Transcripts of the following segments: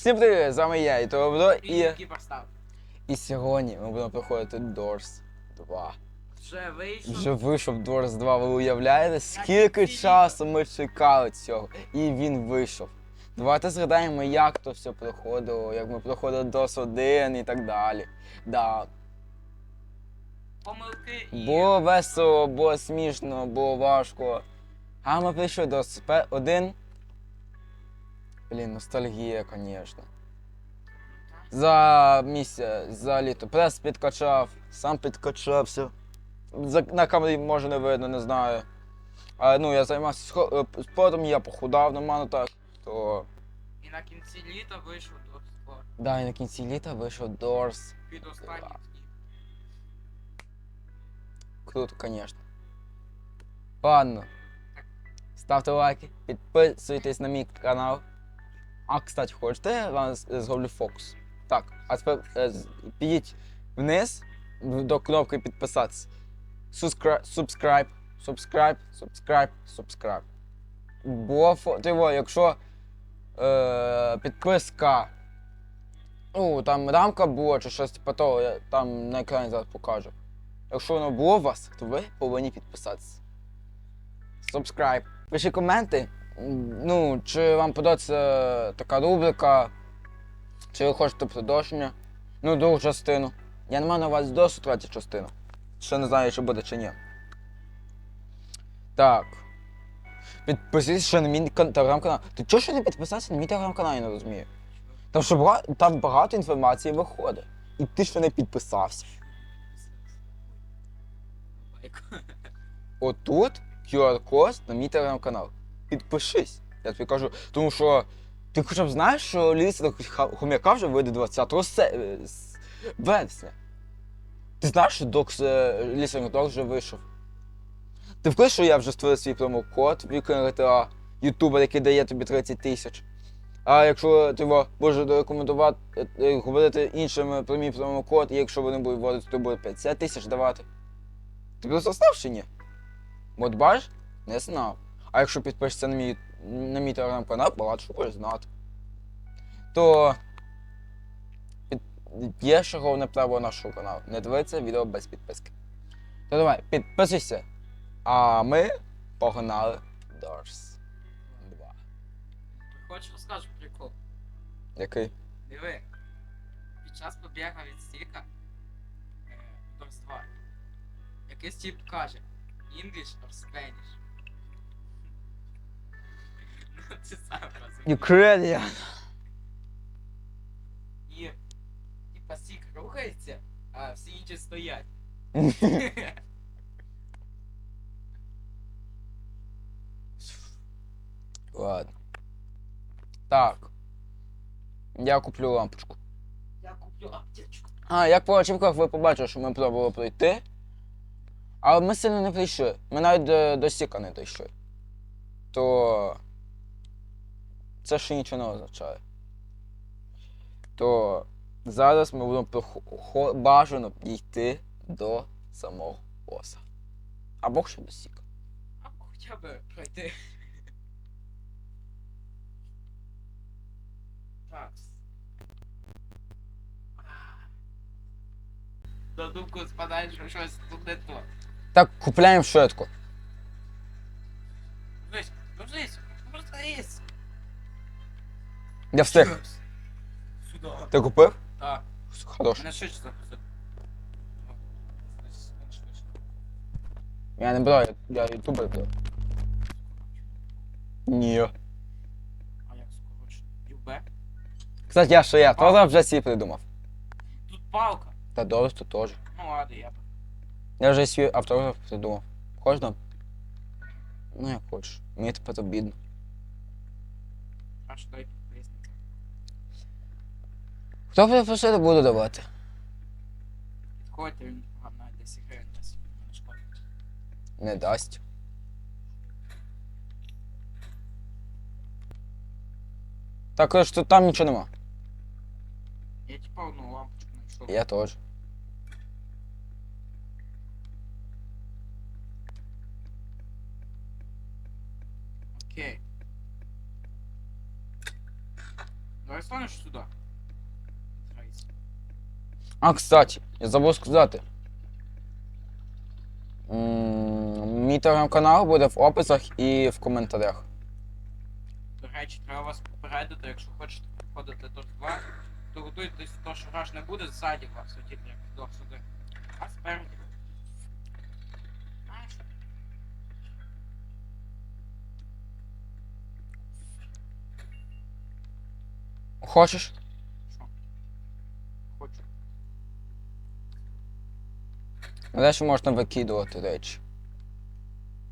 Всім привіт, з вами я, і Тобро, І і... кіпер і сьогодні ми будемо проходити Doors 2. Вже вийшов. Вже вийшов Doors 2, ви уявляєте, скільки часу ми чекали цього, і він вийшов. Давайте згадаємо, як то все проходило, як ми проходили DOS 1 і так далі. Да, Помилки і. було весело, було смішно, було важко. А ми прийшли до СП 1. Блін, ностальгія, звісно. За місяць, за літо. Прес підкачав, сам підкачався. За, на камері може не видно, не знаю. А, ну, я займався е, спортом, я похудав нормально так. То. І на кінці літа вийшов до спорту. Да, і на кінці літа вийшов Doors. Під останній Да. Круто, звісно. Ладно. Ставте лайки, підписуйтесь на мій канал. А, кстати, хочете, я вам зроблю фокус. Так, а тепер е, підіть вниз до кнопки підписатися. Subscribe, subscribe, subscribe, subscribe. Бо фо- ти во, якщо е, підписка. Ну, там рамка була чи щось типу того, я там на екрані зараз покажу. Якщо воно було у вас, то ви повинні підписатися. Subscribe. Пишіть коменти. Ну, чи вам подобається така рубрика, чи ви хочете продовження. Ну, другу частину. Я не маю на увазі досу третю частину. Ще не знаю, чи буде чи ні. Так. Підписуйтесь ще на мій телеграм-канал. Ти чого ще не підписався на мій телеграм-канал, я не розумію. Там, що бага- там багато інформації виходить. І ти ще не підписався. Отут QR-код на мій телеграм-канал. Підпишись. Я тобі кажу, тому що ти хоча б знаєш, що ліса хом'яка вже вийде 20 се... е, вересня. Ти знаєш, що докс лісинг докс вже вийшов. Ти в що я вже створив свій промокод в GTA, ютубер, який дає тобі 30 тисяч. А якщо ти можеш рекомендувати, е, е, говорити іншим е, про мій промокод, і якщо вони будуть вводити, то буде 50 тисяч давати. Ти просто знав чи ні? От бачиш? Не знав. А якщо підпишешся на мій, на мій телеграм-канал, багато що будеш знати. То є ще головне право нашого каналу. Не дивитися відео без підписки. То давай, підписуйся. А ми погнали Doors 2. Хочеш розкажу прикол? Який? Диви. Під час побіга від стіка е, Дорс 2. Якийсь тип каже English or Spanish. Ukrainian. І типа стік рухається, а всі інші стоять. Ладно. Так. Я куплю лампочку. Я куплю аптечку. А, як по очівках ви побачили, що ми пробували пройти. Але ми сильно не прийшли. Ми навіть до, до Сіка не дійшли. То. Це ще нічого не означає. То зараз ми будемо прохо- бажано дійти до самого боса. Або ще до Сіка. Або хоча б пройти. Так. До думку спадає, що щось тут не то. Так, купляємо швидко. Просто есть. Я встиг. Сюди. Ти купив? Так, Хорош. мене запустив. Я не брав, я, я ютубер брав. Ні. А як скорочено? Юбе? Кстати, я ще я, теж вже свій придумав. Тут палка. Та Дорс тут теж. Ну ладно, я. Я вже свій автограф придумав. Хочеш дам? Ну, як хочеш. Мені тепер обідно. А що дай. Хто буде просити, буду давати. Підходьте, він навіть 10 гривень. Не шкода. Не дасть. Так, ось тут там нічого нема. Я типа одну лампочку знайшов. Я теж. Окей. Давай станеш сюди. А, кстати, я забув сказати. Мій телеграм-канал буде в описах і в коментарях. До речі, треба вас попередити, якщо хочете проходити топ 2, то готуйтесь, то що раш не буде ззаді вас, от тільки як до сюди. А спереді. Хочеш? Що? Хочу. Де ще можна викидувати речі.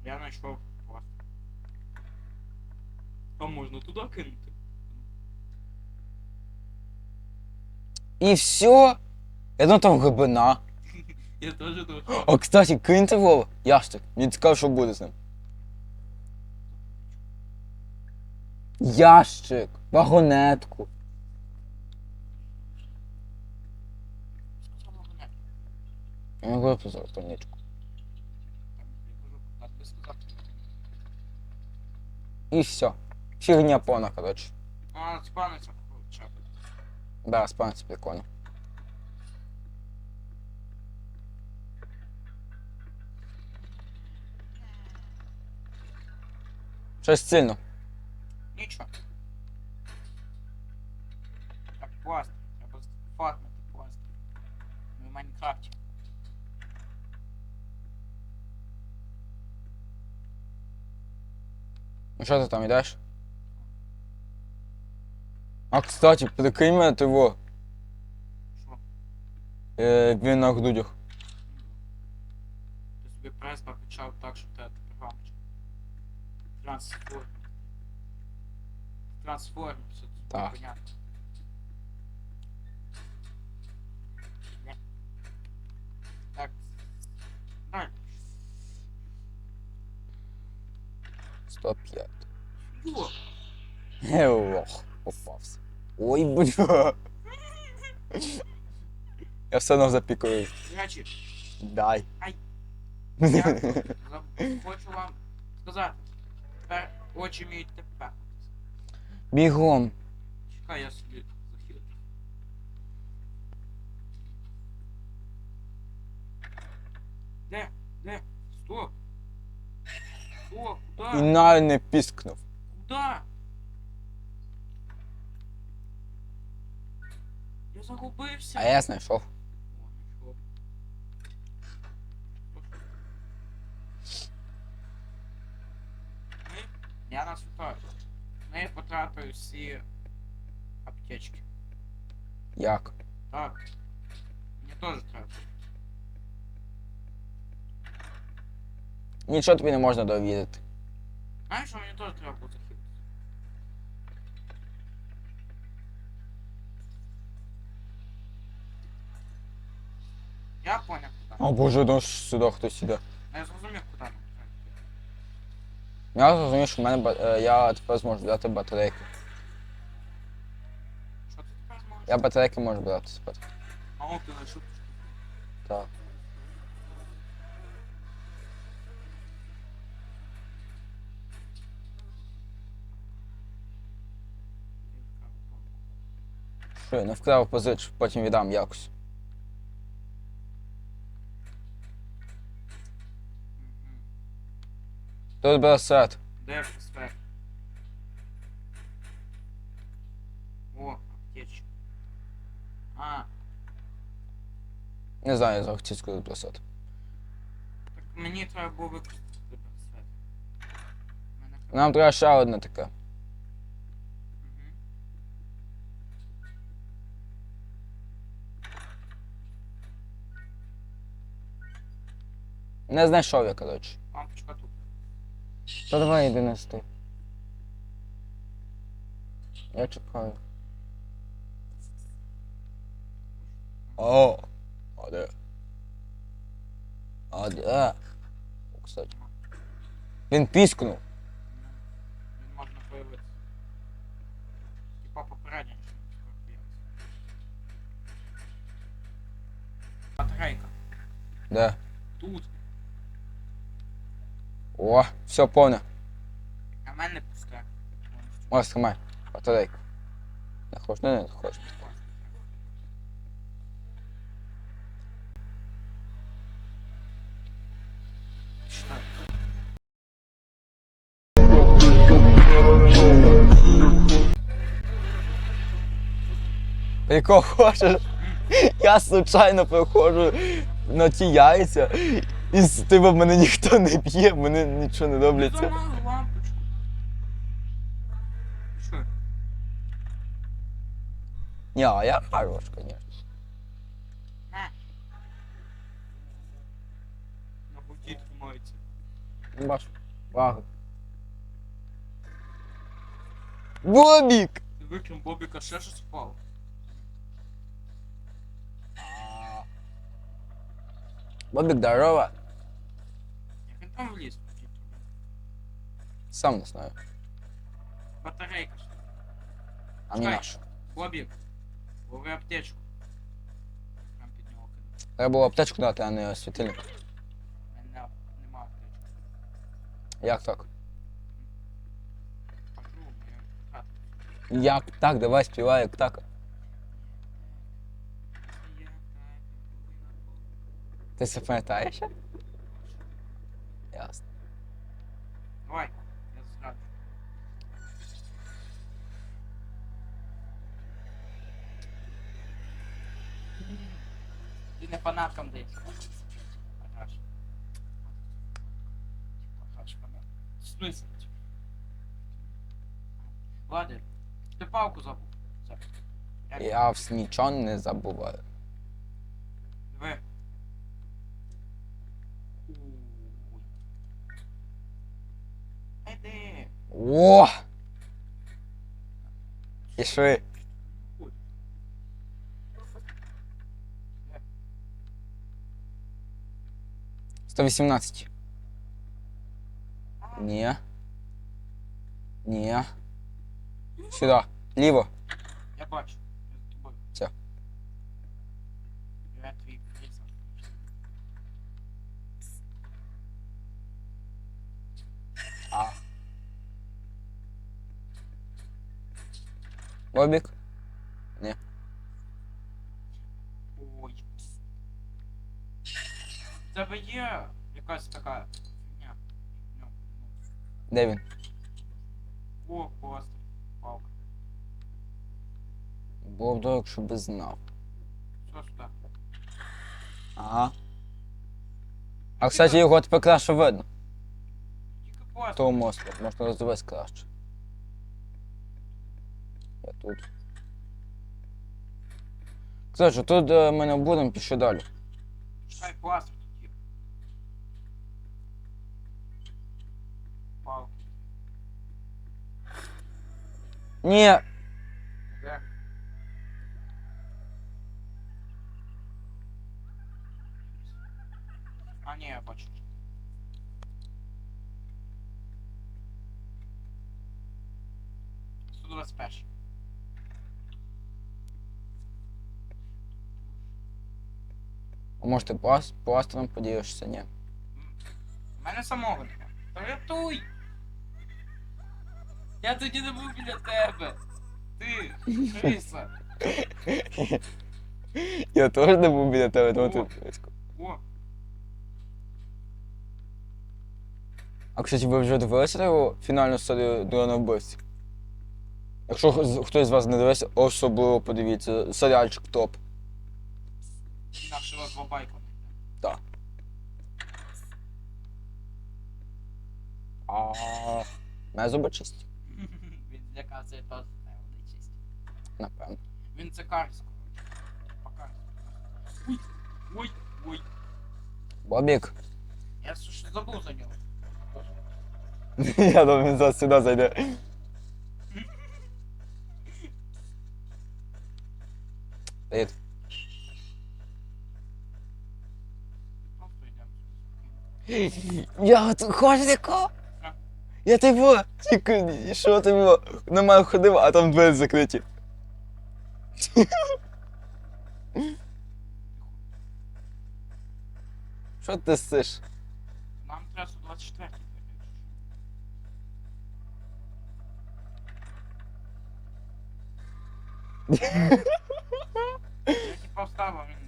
Я знайшов вас. А можна туди кинути? І все. Я думав, там глибина. Я теж думаю. О, кстати, киньте Вова. Ящик. Мені цікаво, що буде з ним. Ящик. Вагонетку. Сказав вагонет. Я так би сказав. І все. Фігня повна, коротше. А, спаниться чапи. Да, спанці прикольно. Щось сильно. Що ти там йдеш? А, кстати, прикинь мене ти во. Що? Е, він на грудях. Ти собі прес покачав так, щоб тебе програма. Трансформ. Трансформ, все тут Так. понятно. Не. Так. 105. Йо. Е, Ох, попався. Ой, бля. Я все одно запікую. Речі, Дай. Ай. я хочу вам сказати. Тепер очі вміють тепер. Бігом. Чекай, я собі захилю. Де? Де? Стоп! І куда? навіть не піскнув. Куда? Я загубився. А я знайшов. О, я нас вітаю. Ми потратили всі аптечки. Як? Так. Мені теж треба. Нічого тобі не можна довідати. Знаєш, мені теж треба буде захилитися? Я поняв, куди. О боже, ну ж сюди хтось іде. Я зрозумів, куди нам треба. Я зрозумів, що в мене ба- е, я тепер зможу взяти батарейки. Що ти тепер зможеш? Я батарейки можу брати тепер. А о, ти знайшов. Так. Що, я не вкрав позичу, потім віддам якось. Тут браслет. Де сфер? О, аптечка. А, Не знаю, я захотів сказати браслет. так мені треба було використати браслет. Мене Нам треба ще одне таке. Не знайшов я, коротше. Лампочка тут. Та давай йди нести. Я чекаю. О, а де? А де? О, кстати. Він піскнув. Він можна появитися. Типа попередньо. Батарейка. Де? Тут. О, все повне. А в мене пусте. Ось тримай. Батарейку. Не хочеш, не, не хочеш. Читай. Яко хочеш? Я случайно приходжу на ті яйця, і з тебе мене ніхто не б'є, мене нічого не Ти робляться. лампочку. Що? Ні, а я хорош, звісно. На. На путі тримається. Бач, вага. Бобік! Ти викинь Бобіка ще щось впало. Бобік, здорово. Як він? Сам не знаю. Батарейка. А мені Чекай. наш. Бобік, лови аптечку. Прям під нього кидай. Треба було аптечку дати, а не світильник. Не, не, нема аптечки. Як так? Кажу, я втратив. Як так? Давай співай, як так. Я так. Ти це пам'ятаєш? ще? Ясно. Давай, я зраджу. Ти не фанаткам десь. Агаш. Агаш фанат. Смисл? Ладно, ти палку забув. Я... Вс- нічого не забуваю. О! Пішли. 118. Ні. Ні. Сюди. Ліво. Я бачу. Бобік. Ой. В тебе є якась така фігня. в? Де він? Ну, О, класно. Палка. Було б добре, якщо би знав. Все сюди. Ага. А кстати, його тепер краще видно. Тільки класно. Того мосту. Можна роздивитися краще. Тут. Кстати, тут де ми не будемо, пішли далі. Є. Палка. Ні, Де? А, ні, я бачу. Сто двадцять перший. А може ти пас, пластиром поділишся, ні. У мене самого нема. Та рятуй! Я тоді не був біля тебе. Ти, Криса. Я теж не був біля тебе, тому тут. О, А кстати, ви вже дивилися його фінальну серію Дрона вбивці? Якщо хтось з вас не дивився, особливо подивіться. Серіальчик топ. Інакше вас бабайку не йде. А мене зуби чисті, Він злякався і теж вони чисті. напевно. Він це карсько. Покарсько. Ой, ой. Бобік. Я ж забув за нього. Я думаю, він зараз сюди зайде. Привіт. Я от хочу такого. Я типу, тільки що типу, на мене ходив, а там двері закриті. Що ти сиш? Нам треба 124 якщо що. Я типа встав, він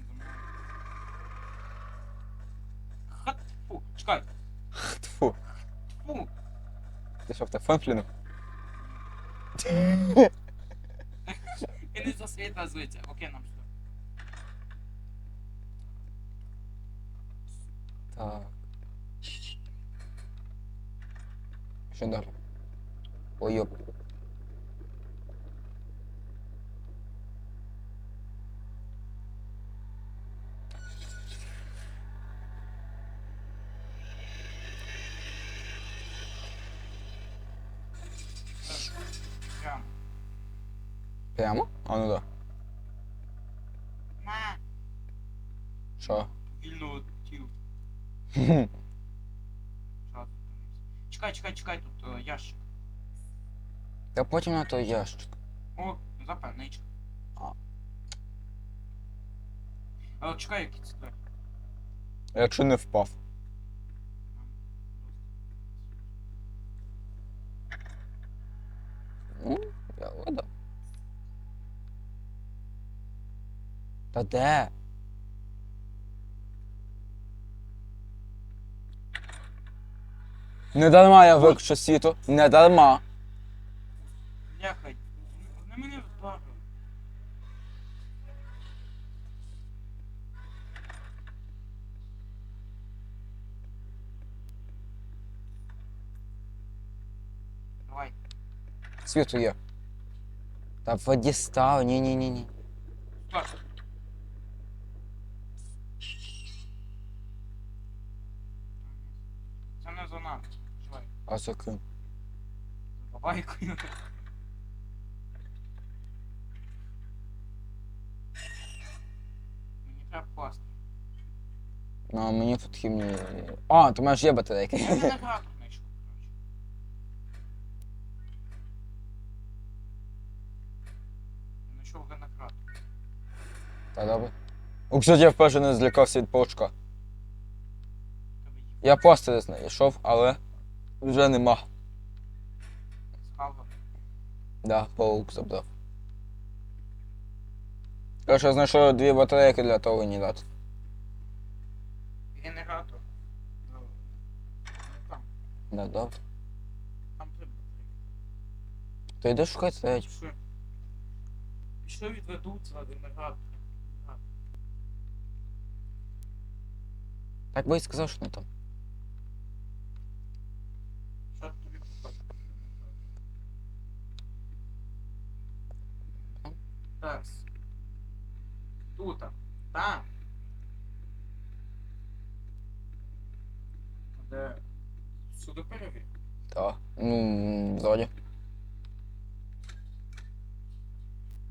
Ти що в телефон плюнув? Він із-за світа звиться. Окей, нам що. Так. Що далі? Ой, йоп. Прям. Прямо? А ну да. На. Що? Вільно тіл. Чекай, чекай, чекай, тут е, ящик. Та потім на той ящик. О, запальничка. А. А, чекай, який це двері. Якщо не впав. Ну, я вода. Та де? Не дарма я виключу світу. Не дарма. Бляха, на мене вдарили. Давай. Світу є. Та в воді став. Ні, ні, ні, ні. А за ким? бабайкою. Мені треба пасти. Ну, а мені потрібні. А, то маєш є батарейки. Я виноград знайшов, коротше. Я знайшов виноград. Та добре. У, кстати, я вперше не злякався від паучка. Тебе їв Я не знайшов, але вже нема. схавав. Да, паук забрав. Короче, знайшов дві батарейки для того генератора. Генератор. Ну, Там, Да, добре. там треба. То йди шукати третю. Що? Що відведуться на генератор? Так би і сказав, що не там. Так. Тут. Там. Де? Сюди перевір. Та. Ну, Зоні.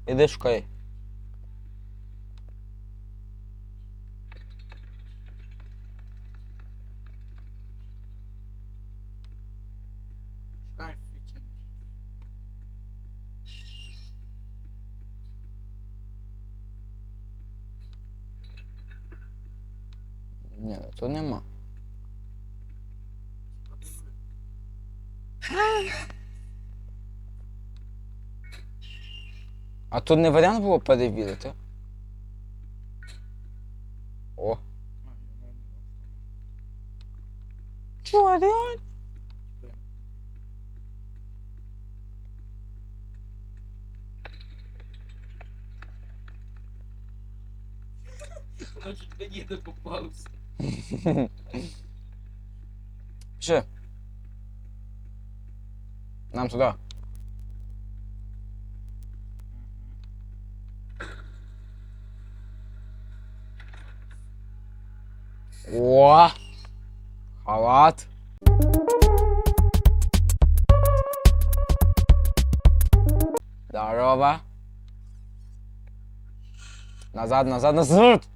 Іди. Шукай тут не варіант було перевірити. О. Що, варіант? Значить, мені не попався. Ще. Нам туди. О! Халат. Здорово. Назад, назад, назад.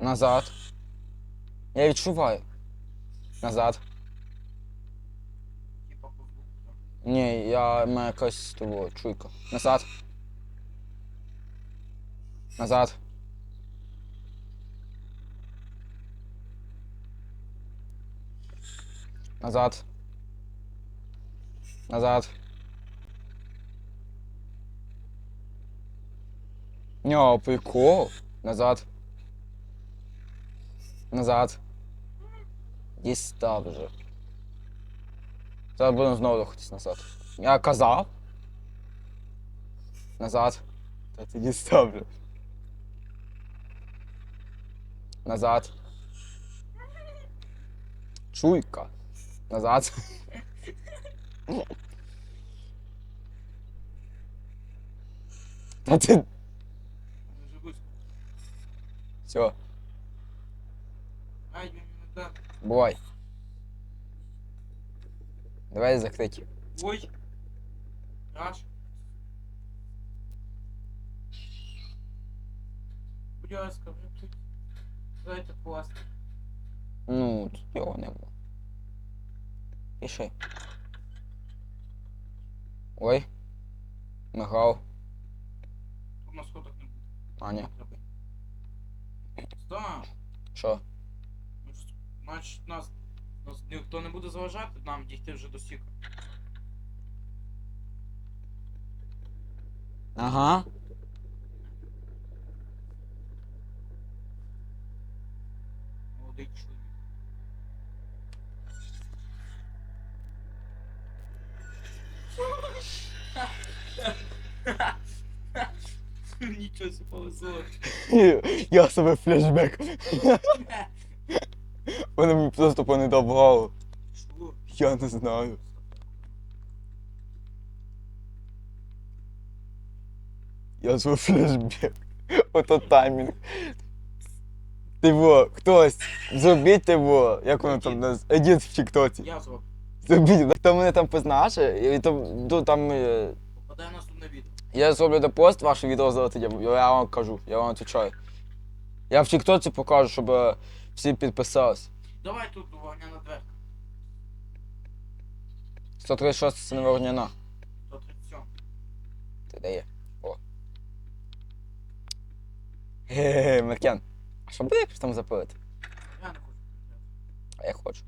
Назад. Я відчуваю. Назад. Ні, я маю якась того чуйка. Назад. Назад. Назад. Назад. Ньо, прикол. Назад. Назад. Дістав вже. Зараз будемо знову рухатись назад. Я казав. Назад. Та ти дістав. Назад. Чуйка. Назад. Та ти. Все, бувай. Давай закриті. Ой. Раш. Будь ласка, вже тут. Дайте класно. Ну, тут його не було. Пиши. Ой. Мигав. Тут на сходах не буде. А, ні. Що? Ну, Значить, нас, нас ніхто не буде заважати нам дійти вже до сіка. Ага. Себе повезло. Я себе флешбек. Вони мені просто понедобрали. Що? Я не знаю. Я свій флешбек. Ото таймінг. Тиво, хтось, зробіть тиво, як воно там нас, едіт в Тіктоці. Я зроблю. Зробіть, хто мене там позначить, і то, то там е, Попадай в наступне відео. Я зроблю допост, ваше відео зробити, я, я вам кажу, я вам відповідаю. Я в Тіктоці покажу, щоб е, всі підписались. Давай тут вогняна дверка. 136 це не вогняна. 137. Ти дає. О. Ге-ге, Меркен. А що буде якось там запилити? Я не хочу. А я хочу.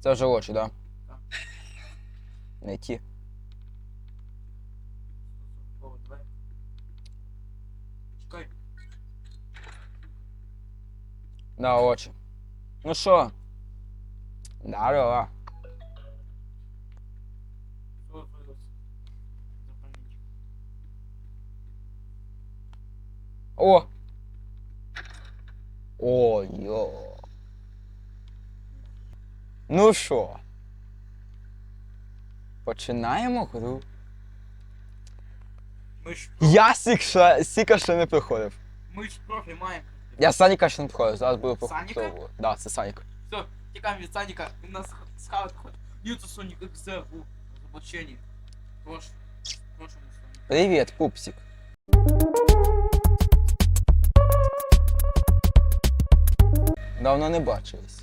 Це вже очі, так? Да? Так. Не ті. 140 двері. Чекай. Да, очі. Ну що? Здорово. Що відбулося? Запальничок. О! О, йо. Ну що? Починаємо гру. Ми ж, Я сік ще, Сіка ще не приходив. ми ж профі маємо. Я Саніка ще не приходив, зараз буду Саніка? проходити. Да, це Санік. Все, тікаємо від Саніка, він нас схавать ходить. Ньюто Сонік XZ у розоблаченні. Прош, прошлому Соніку. Привіт, пупсик. Давно не бачились.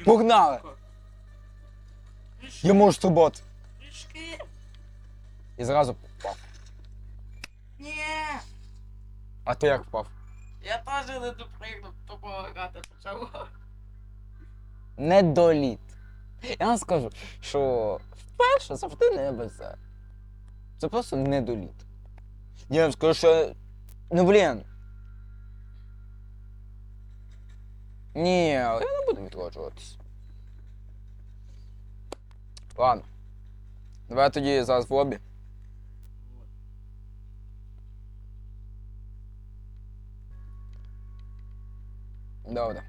Йому Погнали! Трішки, Я можу стрибати. І зразу впав. Ні, А ти як впав? я теж не допригнув, то грати почав. Недоліт. Я вам скажу, що вперше завжди не везе. Це просто недоліт. Я вам скажу, що. Ну блін. Ні, я не буду відроджуватись. Ладно. Давай тоді зараз в лобі. Добре.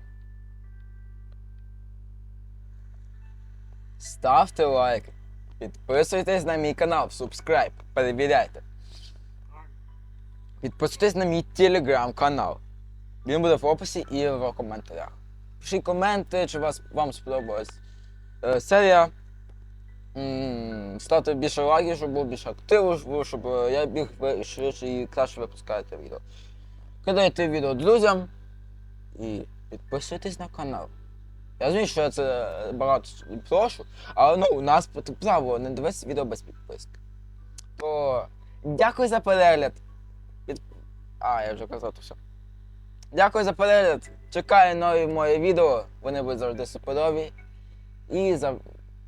Ставте лайки. Підписуйтесь на мій канал, subscribe, перевіряйте. Підписуйтесь на мій телеграм-канал. Він буде в описі і в коментарях. Пишіть коменти, чи вас, вам сподобалась е, серія. Ставте більше лайків, щоб було більше активу, щоб е, я біг швидше і краще випускати відео. Кидайте відео друзям і підписуйтесь на канал. Я розумію, що я це багато прошу, але ну, у нас право не дивитися відео без підписки. То дякую за перегляд. Під... А, я вже казав то все. Дякую за перегляд. Чекаю нові мої відео. Вони будуть завжди суперові. І за...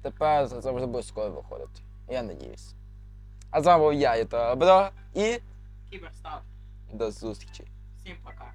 тепер завжди будуть скоро виходити. Я надіюсь. А з вами був я, Ютро Бро, і Кіберстав. до зустрічі. Всім пока.